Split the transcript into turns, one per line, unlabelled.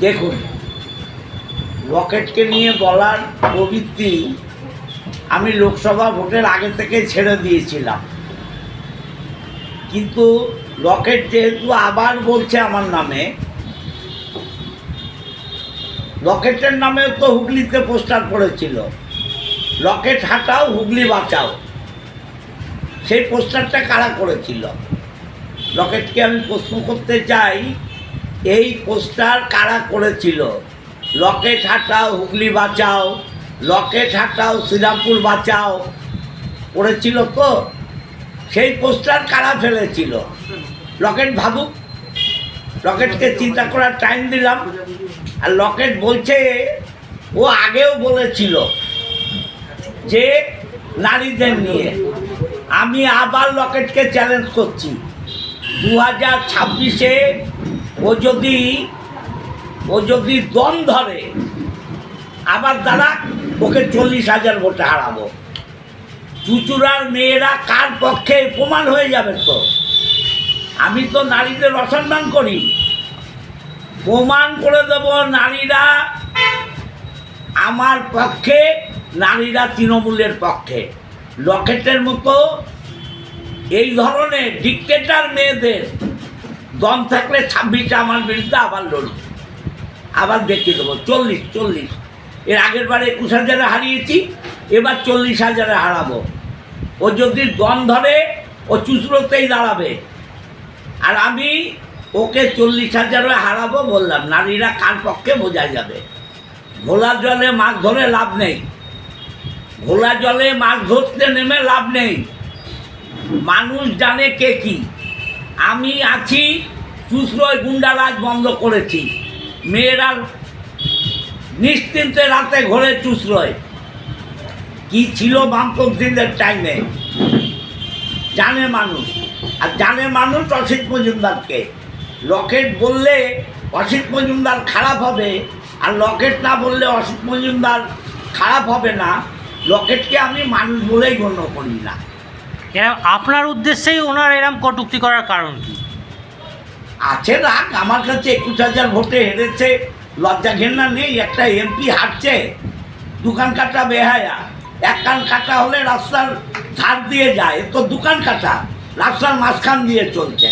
দেখুন, রকেটকে নিয়ে বলার প্রবৃত্তি আমি লোকসভা ভোটের আগে থেকে ছেড়ে দিয়েছিলাম। কিন্তু রকেট যেহেতু আবার বলছে আমার নামে, রকেটের নামে তো হুগলিতে পোস্টার পড়েছিল। রকেট হাটাও, হুগলি বাঁচাও। সেই পোস্টারটা কারা করেছিল? রকেটকে আমি প্রশ্ন করতে চাই এই পোস্টার কারা করেছিল? রকেট হাটাও, হুগলি বাঁচাও রকেট হাটাও, শ্রীরামপুর বাঁচাও, করেছিল তো? সেই পোস্টার কারা ফেলেছিল? লকেট ভাবুক। লকেটকে চিন্তা করার টাইম দিলাম। আর লকেট বলছে, ও আগেও বলেছিল যে নারীদের নিয়ে। আমি আবার লকেটকে চ্যালেঞ্জ করছি। দু হাজার ছাব্বিশে ও যদি ও যদি দম ধরে আবার দ্বারা ওকে চল্লিশ হাজার ভোটে হারাবো। চুচুড়ার মেয়েরা কার পক্ষে প্রমাণ হয়ে যাবে তো? আমি তো নারীদের অসম্মান করি। প্রমাণ করে দেব নারীরা আমার পক্ষে, নারীরা তৃণমূলের পক্ষে। রকেটের মতো এই ধরনের ডিক্টেটার মেয়েদের দম থাকলে ছাব্বিশে আমার বিরুদ্ধে আবার লড়ুন আবার দেখিয়ে দেবো। চল্লিশ চল্লিশ। এর আগের বারে একুশ হাজারে হারিয়েছি, এবার চল্লিশ হাজারে হারাবো। ও যদি দম ধরে, ও চুচড়োতেই দাঁড়াবে। আর আমি ওকে চল্লিশ হাজারে হারাবো বললাম, নারীরা কার পক্ষে বোঝা যাবে? ঘোলা জলে মাছ ধরে লাভ নেই। ঘোলা জলে মাছ ধরতে নেমে লাভ নেই। মানুষ জানে কে কি। আমি আছি চুচড়োয় গুন্ডারাজ বন্ধ করেছি। মেয়েরা নিশ্চিন্তে রাতে ঘরে চুচড়োয় কি ছিল বামপন্থীদের টাইমে? জানে মানুষ। আর জানে মানুষ অসিত মজুমদারকে। লকেট বললে অসিত মজুমদার খারাপ হবে, আর লকেট না বললে অসিত মজুমদার খারাপ হবে না। লকেটকে আমি মানুষ বলেই গণ্য করি না।
এরম আপনার উদ্দেশ্যেই ওনার এরম কটুক্তি করার কারণ কি?
আছে রাগ আমার কাছে একুশ হাজার ভোটে হেরেছে, লজ্জা ঘেন্না নেই, একটা এমপি হাঁটছে দোকান কাটা বেহায়া। এক কান কাটা হলে রাস্তার ধার দিয়ে যায় তো দোকান কাটা, রাস্তার মাঝখান দিয়ে চলছে।